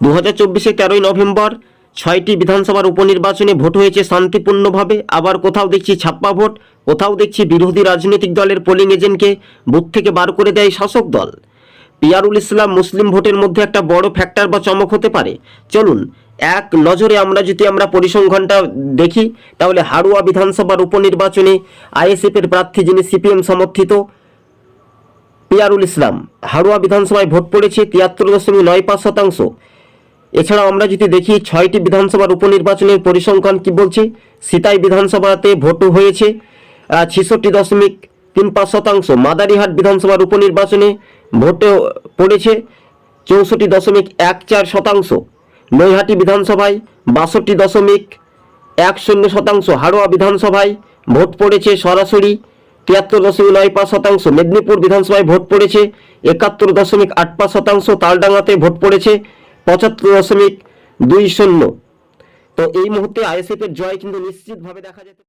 দু হাজার চব্বিশে তেরোই নভেম্বর ছয়টি বিধানসভার উপনির্বাচনে ভোট হয়েছে শান্তিপূর্ণভাবে। আবার কোথাও দেখছি ছাপ্পা ভোট, কোথাও দেখছি বিরোধী রাজনৈতিক দলের পোলিং এজেন্টকে বুথ থেকে বার করে দেয় শাসক দল। পিয়ারুল ইসলাম মুসলিম ভোটের মধ্যে একটা বড় ফ্যাক্টর বা চমক হতে পারে। চলুন, এক নজরে আমরা যদি আমরা পরিসংখ্যানটা দেখি, তাহলে হাড়ুয়া বিধানসভার উপনির্বাচনে আইএসএফের প্রার্থী যিনি সিপিএম সমর্থিত, পিয়ারুল ইসলাম। হাড়ুয়া বিধানসভায় ভোট পড়েছে তিয়াত্তর দশমিক নয় পাঁচ শতাংশ। এছাড়াও আমরা যদি দেখি, ছয়টি বিধানসভার উপনির্বাচনের পরিসংখ্যান কি বলছে? সিতাই বিধানসভাতে ভোট হয়েছে ছেষট্টি দশমিক তিন পাঁচ শতাংশ। মাদারিহাট বিধানসভার উপনির্বাচনে ভোট পড়েছে, চৌষট্টি দশমিক এক চার শতাংশ। নৈহাটি বিধানসভায় বাষট্টি দশমিক এক শূন্য শতাংশ। হাড়োয়া বিধানসভায় ভোট পড়েছে সরাসরি তিয়াত্তর দশমিক নয় পাঁচ শতাংশ। মেদিনীপুর বিধানসভায় ভোট পড়েছে একাত্তর দশমিক আট পাঁচ শতাংশ। তালডাঙ্গাতে ভোট পড়েছে পঁচাত্তর দশমিক দুই শূন্য। তো এই মুহূর্তে আইএসএফ এর জয় কিন্তু নিশ্চিতভাবে দেখা যেতে